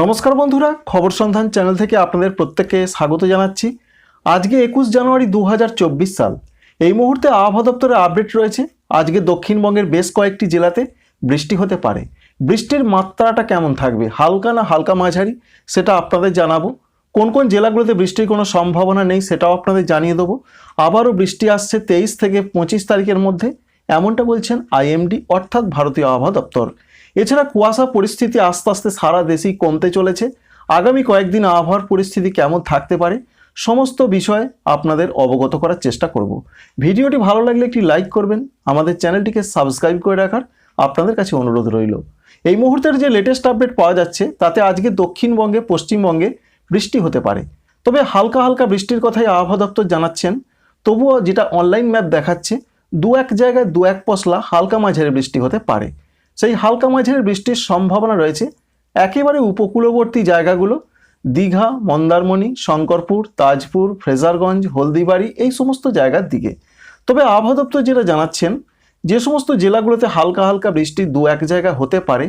নমস্কার বন্ধুরা, খবর সন্ধান চ্যানেল থেকে আপনাদের প্রত্যেককে স্বাগত জানাচ্ছি। আজকে একুশ জানুয়ারি দু হাজার চব্বিশ সাল। এই মুহূর্তে আবহাওয়া দপ্তরের আপডেট রয়েছে। আজকে দক্ষিণবঙ্গের বেশ কয়েকটি জেলাতে বৃষ্টি হতে পারে। বৃষ্টির মাত্রাটা কেমন থাকবে? হালকা না হালকা মাঝারি? সেটা আপনাদের জানাব। কোন কোন জেলাগুলোতে বৃষ্টির কোনো সম্ভাবনা নেই সেটাও আপনাদের জানিয়ে দেবো। আবারও বৃষ্টি আসছে তেইশ থেকে পঁচিশ তারিখের মধ্যে, এমনটা বলছেন আইএমডি, অর্থাৎ ভারতীয় আবহাওয়া দপ্তর। এছাড়া কুয়াশা পরিস্থিতি আস্তে আস্তে সারা দেশেই কমতে চলেছে। আগামী কয়েকদিন আবহাওয়ার পরিস্থিতি কেমন থাকতে পারে, সমস্ত বিষয়ে আপনাদের অবগত করার চেষ্টা করব। ভিডিওটি ভালো লাগলে একটি লাইক করবেন, আমাদের চ্যানেলটিকে সাবস্ক্রাইব করে রাখার আপনাদের কাছে অনুরোধ রইল। এই মুহূর্তের যে লেটেস্ট আপডেট পাওয়া যাচ্ছে, তাতে আজকে দক্ষিণবঙ্গে, পশ্চিমবঙ্গে বৃষ্টি হতে পারে। তবে হালকা হালকা বৃষ্টির কথাই আবহাওয়া দপ্তর জানাচ্ছেন। তবুও যেটা অনলাইন ম্যাপ দেখাচ্ছে, দু এক জায়গায় দু এক পশলা হালকা মাঝারি বৃষ্টি হতে পারে। সেই হালকা মাঝারি বৃষ্টির সম্ভাবনা রয়েছে। একেবারে উপকূলবর্তী জায়গাগুলো, দীঘা, মন্দারমণি, শঙ্করপুর, তাজপুর, ফ্রেজারগঞ্জ, হলদিবাড়ি এই সমস্ত জায়গার দিকে। তবে আবহাওয়া দপ্তর যেটা জানাচ্ছেন, যে সমস্ত জেলাগুলোতে হালকা হালকা বৃষ্টি দু এক জায়গায় হতে পারে,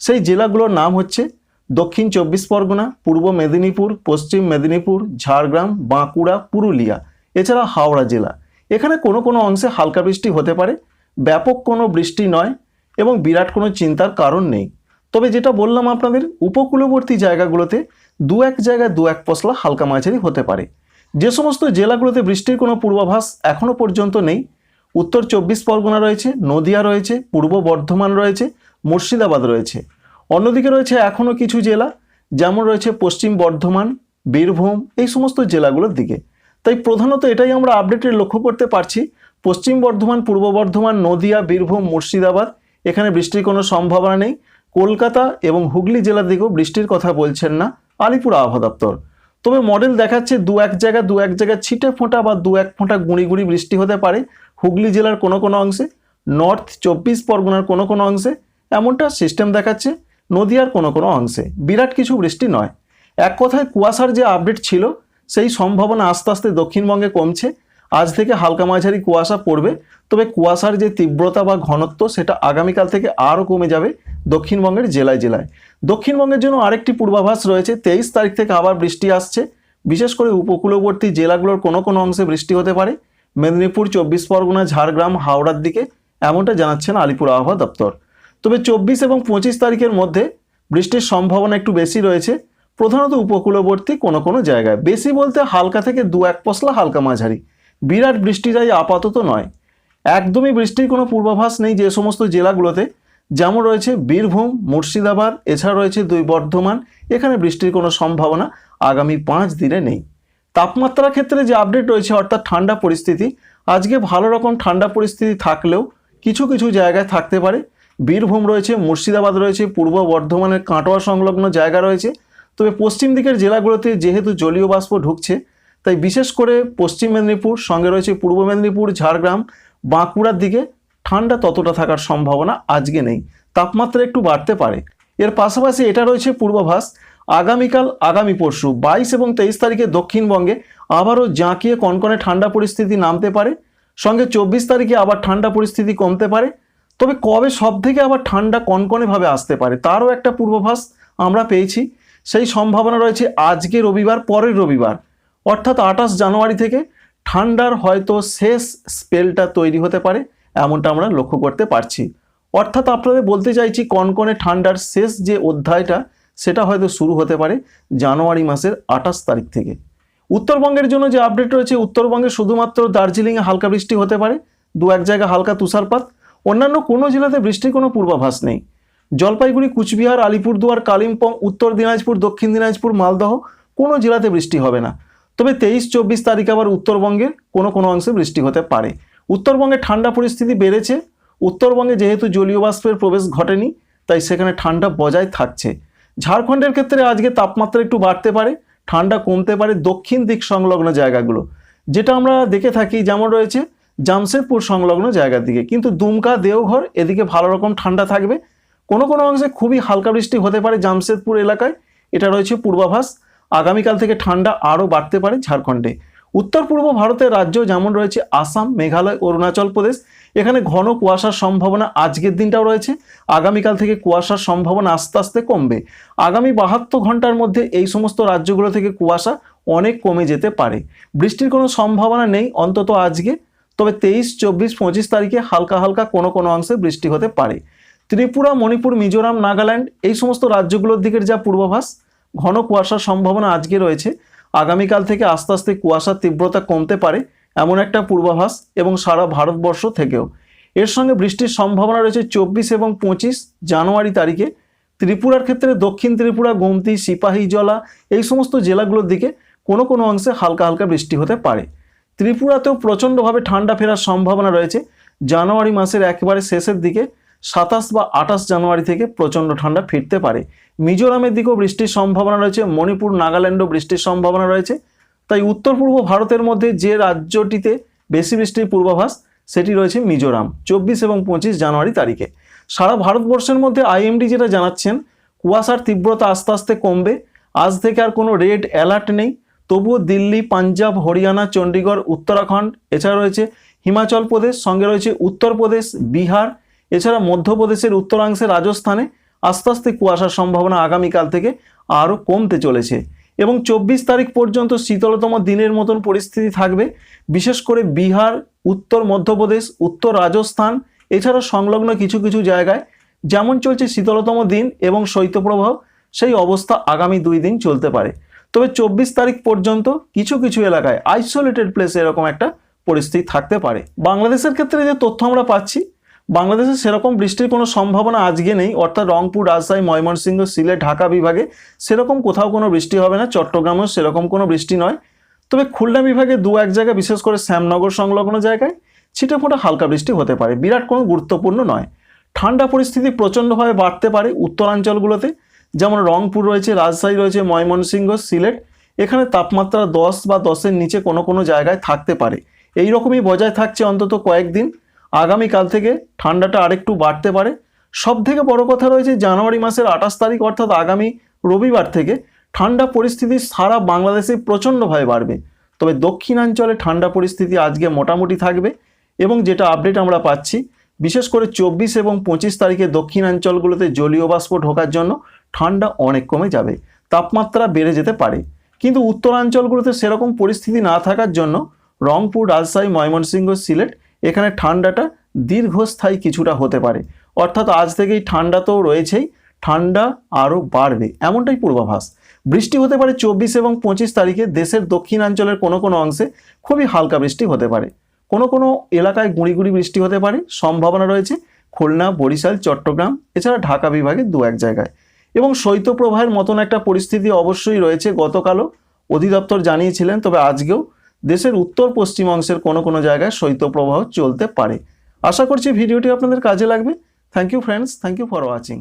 সেই জেলাগুলোর নাম হচ্ছে দক্ষিণ চব্বিশ পরগনা, পূর্ব মেদিনীপুর, পশ্চিম মেদিনীপুর, ঝাড়গ্রাম, বাঁকুড়া, পুরুলিয়া, এছাড়া হাওড়া জেলা। এখানে কোনো কোনো অংশে হালকা বৃষ্টি হতে পারে, ব্যাপক কোনো বৃষ্টি নয় এবং বিরাট কোনো চিন্তার কারণ নেই। তবে যেটা বললাম আপনাদের, উপকূলবর্তী জায়গাগুলোতে দু এক জায়গায় দু এক পশলা হালকা মাঝারি হতে পারে। যে সমস্ত জেলাগুলোতে বৃষ্টির কোনো পূর্বাভাস এখনও পর্যন্ত নেই। উত্তর চব্বিশ পরগনা রয়েছে, নদিয়া রয়েছে, পূর্ব বর্ধমান রয়েছে, মুর্শিদাবাদ রয়েছে। অন্যদিকে রয়েছে এখনও কিছু জেলা, যেমন রয়েছে পশ্চিম বর্ধমান, বীরভূম, এই সমস্ত জেলাগুলোর দিকে। তাই প্রধানত এটাই আমরা আপডেটের লক্ষ্য করতে পারছি। পশ্চিম বর্ধমান, পূর্ব বর্ধমান, নদিয়া, বীরভূম, মুর্শিদাবাদ এখানে বৃষ্টির কোনো সম্ভাবনা নেই। কলকাতা এবং হুগলি জেলার দিকেও বৃষ্টির কথা বলছেন না আলিপুর আবহাওয়া দপ্তর। তবে মডেল দেখাচ্ছে দু এক জায়গা, দু এক জায়গায় ছিটে ফোঁটা বা দু এক ফোঁটা গুঁড়ি গুঁড়ি বৃষ্টি হতে পারে হুগলি জেলার কোনো কোনো অংশে। নর্থ চব্বিশ পরগনার কোনো কোনো অংশে। এমনটা সিস্টেম দেখাচ্ছে নদিয়ার কোনো কোনো অংশে। বিরাট কিছু বৃষ্টি নয়। এক কথায় কুয়াশার যে আপডেট ছিল, সেই সম্ভাবনা আস্তে আস্তে দক্ষিণবঙ্গে কমছে। আজ থেকে হালকা মাঝারি কুয়াশা পড়বে। তবে কুয়াশার যে তীব্রতা বা ঘনত্ব, সেটা আগামীকাল থেকে আরও কমে যাবে দক্ষিণবঙ্গের জেলায় জেলায়। দক্ষিণবঙ্গের জন্য আরেকটি পূর্বাভাস রয়েছে, তেইশ তারিখ থেকে আবার বৃষ্টি আসছে। বিশেষ করে উপকূলবর্তী জেলাগুলোর কোনো কোনো অংশে বৃষ্টি হতে পারে। মেদিনীপুর, চব্বিশ পরগনা, ঝাড়গ্রাম, হাওড়ার দিকে এমনটা জানাচ্ছেন আলিপুর আবহাওয়া দপ্তর। তবে চব্বিশ এবং পঁচিশ তারিখের মধ্যে বৃষ্টির সম্ভাবনা একটু বেশি রয়েছে। প্রধানত উপকূলবর্তী কোনো কোনো জায়গায়। বেশি বলতে হালকা থেকে দু এক পশলা হালকা মাঝারি। বিরাট বৃষ্টি যাই আপাতত নয়। একদমই বৃষ্টির কোনো পূর্বাভাস নেই যে সমস্ত জেলাগুলোতে। যেমন রয়েছে বীরভূম, মুর্শিদাবাদ, এছাড়া রয়েছে দুই বর্ধমান। এখানে বৃষ্টির কোনো সম্ভাবনা আগামী পাঁচ দিনে নেই। তাপমাত্রার ক্ষেত্রে যে আপডেট রয়েছে, অর্থাৎ ঠান্ডা পরিস্থিতি, আজকে ভালো রকম ঠান্ডা পরিস্থিতি থাকলেও কিছু কিছু জায়গায় থাকতে পারে। বীরভূম রয়েছে, মুর্শিদাবাদ রয়েছে, পূর্ব বর্ধমানের কাটোয়া সংলগ্ন জায়গা রয়েছে। তবে পশ্চিম দিকের জেলাগুলোতে যেহেতু জলীয় বাষ্প ঢুকছে তাই বিশেষ করে পশ্চিম মেদিনীপুর, সঙ্গে রয়েছে পূর্ব মেদিনীপুর, ঝাড়গ্রাম, বাঁকুড়ার দিকে ঠান্ডা ততটা থাকার সম্ভাবনা আজকে নেই। তাপমাত্রা একটু বাড়তে পারে। এর পাশাপাশি এটা রয়েছে পূর্বাভাস। আগামীকাল, আগামী পরশু বাইশ এবং তেইশ তারিখে দক্ষিণবঙ্গে আবারও জাঁকিয়ে কনকনে ঠান্ডা পরিস্থিতি নামতে পারে। সঙ্গে চব্বিশ তারিখে আবার ঠান্ডা পরিস্থিতি কমতে পারে। তবে কবে সব থেকে আবার ঠান্ডা কনকনেভাবে আসতে পারে তারও একটা পূর্বাভাস আমরা পেয়েছি। সেই সম্ভাবনা রয়েছে আজকে রবিবার, পরের রবিবার। অর্থাৎ আঠাশ জানুয়ারি থেকে ঠান্ডার হয়তো শেষ স্পেলটা তৈরি হতে পারে, এমনটা আমরা লক্ষ্য করতে পারছি। অর্থাৎ আপনাদের বলতে চাইছি, কনকনে ঠান্ডার শেষ যে অধ্যায়টা, সেটা হয়তো শুরু হতে পারে জানুয়ারি মাসের আঠাশ তারিখ থেকে। উত্তরবঙ্গের জন্য যে আপডেট রয়েছে, উত্তরবঙ্গে শুধুমাত্র দার্জিলিংয়ে হালকা বৃষ্টি হতে পারে, দু এক জায়গায় হালকা তুষারপাত, অন্যান্য কোনো জেলাতে বৃষ্টির কোনো পূর্বাভাস নেই। জলপাইগুড়ি, কুচবিহার, আলিপুরদুয়ার, কালিম্পং, উত্তর দিনাজপুর, দক্ষিণ দিনাজপুর, মালদহ, কোনো জেলাতে বৃষ্টি হবে না। তবে তেইশ চব্বিশ তারিখ আবার উত্তরবঙ্গের কোনো কোনো অংশে বৃষ্টি হতে পারে। উত্তরবঙ্গে ঠান্ডা পরিস্থিতি বেড়েছে। উত্তরবঙ্গে যেহেতু জলীয় বাষ্পের প্রবেশ ঘটেনি, তাই সেখানে ঠান্ডা বজায় থাকছে। ঝাড়খণ্ডের ক্ষেত্রে আজকে তাপমাত্রা একটু বাড়তে পারে, ঠান্ডা কমতে পারে দক্ষিণ দিক সংলগ্ন জায়গাগুলো। যেটা আমরা দেখে থাকি যেমন রয়েছে জামশেদপুর সংলগ্ন জায়গার দিকে। কিন্তু দুমকা, দেওঘর এদিকে ভালো রকম ঠান্ডা থাকবে। কোনো কোনো অংশে খুবই হালকা বৃষ্টি হতে পারে জামশেদপুর এলাকায়। এটা রয়েছে পূর্বাভাস। আগামীকাল থেকে ঠান্ডা আরও বাড়তে পারে ঝাড়খণ্ডে। উত্তর পূর্ব ভারতের রাজ্য যেমন রয়েছে আসাম, মেঘালয়, অরুণাচল প্রদেশ, এখানে ঘন কুয়াশার সম্ভাবনা আজকের দিনটাও রয়েছে। আগামীকাল থেকে কুয়াশার সম্ভাবনা আস্তে আস্তে কমবে। আগামী বাহাত্তর ঘণ্টার মধ্যে এই সমস্ত রাজ্যগুলো থেকে কুয়াশা অনেক কমে যেতে পারে। বৃষ্টির কোনো সম্ভাবনা নেই অন্তত আজকে, তবে তেইশ, চব্বিশ, পঁচিশ তারিখে হালকা হালকা কোনো কোনো অংশে বৃষ্টি হতে পারে। ত্রিপুরা, মণিপুর, মিজোরাম, নাগাল্যান্ড এই সমস্ত রাজ্যগুলোর দিকের যা পূর্বাভাস ঘন কুয়াশার সম্ভাবনা আজকে রয়েছে। আগামীকাল থেকে আস্তে আস্তে কুয়াশার তীব্রতা কমতে পারে এমন একটা পূর্বাভাস এবং সারা ভারতবর্ষ থেকেও। এর সঙ্গে বৃষ্টির সম্ভাবনা রয়েছে চব্বিশ এবং পঁচিশ জানুয়ারি তারিখে। ত্রিপুরার ক্ষেত্রে দক্ষিণ ত্রিপুরা, গোমতি সিপাহীজলা এই সমস্ত জেলাগুলোর দিকে কোনো কোনো অংশে হালকা হালকা বৃষ্টি হতে পারে। ত্রিপুরাতেও প্রচণ্ডভাবে ঠান্ডা ফেরার সম্ভাবনা রয়েছে। জানুয়ারি মাসের একেবারে শেষের দিকে সাতাশ বা আঠাশ জানুয়ারি থেকে প্রচণ্ড ঠান্ডা ফিরতে পারে। মিজোরামের দিকেও বৃষ্টির সম্ভাবনা রয়েছে, মণিপুর, নাগাল্যান্ডও বৃষ্টির সম্ভাবনা রয়েছে। তাই উত্তর পূর্ব ভারতের মধ্যে যে রাজ্যটিতে বেশি বৃষ্টির পূর্বাভাস, সেটি রয়েছে মিজোরাম, চব্বিশ এবং পঁচিশ জানুয়ারি তারিখে। সারা ভারতবর্ষের মধ্যে আইএমডি যেটা জানাচ্ছেন, কুয়াশার তীব্রতা আস্তে আস্তে কমবে। আজ থেকে আর কোনো রেড অ্যালার্ট নেই। তবুও দিল্লি, পাঞ্জাব, হরিয়ানা, চণ্ডীগড়, উত্তরাখণ্ড, এছাড়া রয়েছে হিমাচল প্রদেশ, সঙ্গে রয়েছে উত্তরপ্রদেশ, বিহার, এছাড়া মধ্যপ্রদেশের উত্তরাংশে, রাজস্থানে আস্তে আস্তে কুয়াশার সম্ভাবনা আগামীকাল থেকে আরও কমতে চলেছে। এবং চব্বিশ তারিখ পর্যন্ত শীতলতম দিনের মতন পরিস্থিতি থাকবে। বিশেষ করে বিহার, উত্তর মধ্যপ্রদেশ, উত্তর রাজস্থান এছাড়া সংলগ্ন কিছু কিছু জায়গায় যেমন চলছে শীতলতম দিন এবং শৈত্যপ্রবাহ, সেই অবস্থা আগামী দুই দিন চলতে পারে। তবে চব্বিশ তারিখ পর্যন্ত কিছু কিছু এলাকায় আইসোলেটেড প্লেসে এরকম একটা পরিস্থিতি থাকতে পারে। বাংলাদেশের ক্ষেত্রে যে তথ্য আমরা পাচ্ছি বাংলাদেশে সেরকম বৃষ্টির কোনো সম্ভাবনা আজকে নেই। অর্থাৎ রংপুর, রাজশাহী, ময়মনসিংহ, সিলেট, ঢাকা বিভাগে সেরকম কোথাও কোনো বৃষ্টি হবে না। চট্টগ্রামেও সেরকম কোনো বৃষ্টি নয়। তবে খুলনা বিভাগে দু এক জায়গায়, বিশেষ করে শ্যামনগর সংলগ্ন জায়গায় ছিটেফোঁটা হালকা বৃষ্টি হতে পারে। বিরাট কোনো গুরুত্বপূর্ণ নয়। ঠান্ডা পরিস্থিতি প্রচণ্ডভাবে বাড়তে পারে উত্তরাঞ্চলগুলোতে। যেমন রংপুর রয়েছে, রাজশাহী রয়েছে, ময়মনসিংহ, সিলেট। এখানে তাপমাত্রা দশ বা দশের নিচে কোনো কোনো জায়গায় থাকতে পারে। এই রকমই বজায় থাকছে অন্তত কয়েকদিন। আগামীকাল থেকে ঠান্ডাটা আরেকটু বাড়তে পারে। সব থেকে বড় কথা রয়েছে, জানুয়ারি মাসের আঠাশ তারিখ অর্থাৎ আগামী রবিবার থেকে ঠান্ডা পরিস্থিতি সারা বাংলাদেশে প্রচণ্ডভাবে বাড়বে। তবে দক্ষিণাঞ্চলে ঠান্ডা পরিস্থিতি আজকে মোটামুটি থাকবে এবং যেটা আপডেট আমরা পাচ্ছি, বিশেষ করে চব্বিশ এবং পঁচিশ তারিখে দক্ষিণাঞ্চলগুলোতে জলীয় বাষ্প ঢোকার জন্য ঠান্ডা অনেক কমে যাবে, তাপমাত্রা বেড়ে যেতে পারে। কিন্তু উত্তরাঞ্চলগুলোতে সেরকম পরিস্থিতি না থাকার জন্য রংপুর, রাজশাহী, ময়মনসিংহ, সিলেট এখানে ঠান্ডাটা দীর্ঘস্থায়ী কিছুটা হতে পারে। অর্থাৎ আজ থেকেই ঠান্ডা তো রয়েছেই, ঠান্ডা আরও বাড়বে, এমনটাই পূর্বাভাস। বৃষ্টি হতে পারে চব্বিশ এবং পঁচিশ তারিখে, দেশের দক্ষিণাঞ্চলের কোনো কোনো অংশে খুবই হালকা বৃষ্টি হতে পারে। কোনো কোনো এলাকায় গুঁড়ি বৃষ্টি হতে পারে, সম্ভাবনা রয়েছে খুলনা, বরিশাল, চট্টগ্রাম, এছাড়া ঢাকা বিভাগে দু এক জায়গায়। এবং শৈত্যপ্রবাহের মতন একটা পরিস্থিতি অবশ্যই রয়েছে গতকালও। অধিদপ্তর জানিয়েছিলেন, তবে আজকেও দেশের উত্তর পশ্চিম অংশের কোনো কোনো জায়গায় শৈত্যপ্রবাহ চলতে পারে। আশা করছি ভিডিওটি আপনাদের কাজে লাগবে। Thank you friends thank you for watching